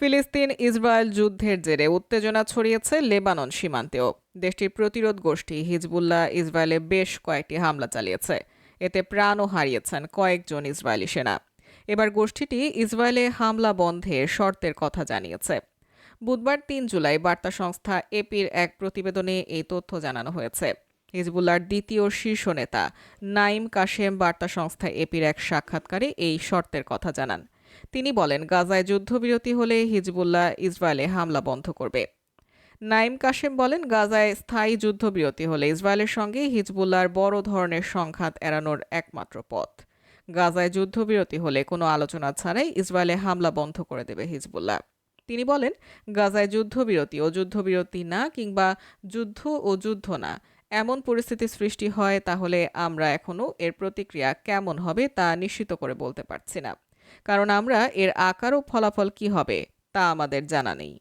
ফিলিস্তিন ইসরায়েল যুদ্ধের জেরে উত্তেজনা ছড়িয়েছে লেবানন সীমান্তেও। দেশটির প্রতিরোধ গোষ্ঠী হিজবুল্লাহ ইসরায়েলে বেশ কয়েকটি হামলা চালিয়েছে। এতে প্রাণও হারিয়েছেন কয়েকজন ইসরায়েলি সেনা। এবার গোষ্ঠীটি ইসরায়েলে হামলা বন্ধে শর্তের কথা জানিয়েছে। বুধবার তিন জুলাই বার্তা সংস্থা এপির এক প্রতিবেদনে এই তথ্য জানানো হয়েছে। হিজবুল্লাহর দ্বিতীয় শীর্ষ নেতা নাইম কাশেম বার্তা সংস্থা এপির এক সাক্ষাৎকারে এই শর্তের কথা জানান। তিনি বলেন, গাজায় যুদ্ধবিরতি হলে হিজবুল্লাহ ইসরায়েলে হামলা বন্ধ করবে। নাইম কাশেম বলেন, গাজায় স্থায়ী যুদ্ধবিরতি হলে ইসরায়েলের সঙ্গে হিজবুল্লাহর বড় ধরনের সংঘাত এড়ানোর একমাত্র পথ। গাজায় যুদ্ধবিরতি হলে কোনো আলোচনা ছাড়াই ইসরায়েলে হামলা বন্ধ করে দেবে হিজবুল্লাহ। তিনি বলেন, গাজায় যুদ্ধবিরতি ও যুদ্ধবিরতি না কিংবা যুদ্ধ ও যুদ্ধ না, এমন পরিস্থিতি সৃষ্টি হয় তাহলে আমরা এখনও এর প্রতিক্রিয়া কেমন হবে তা নিশ্চিত করে বলতে পারছি না। কারণ আমরা এর আকার ও ফলাফল কি হবে তা আমাদের জানা নেই।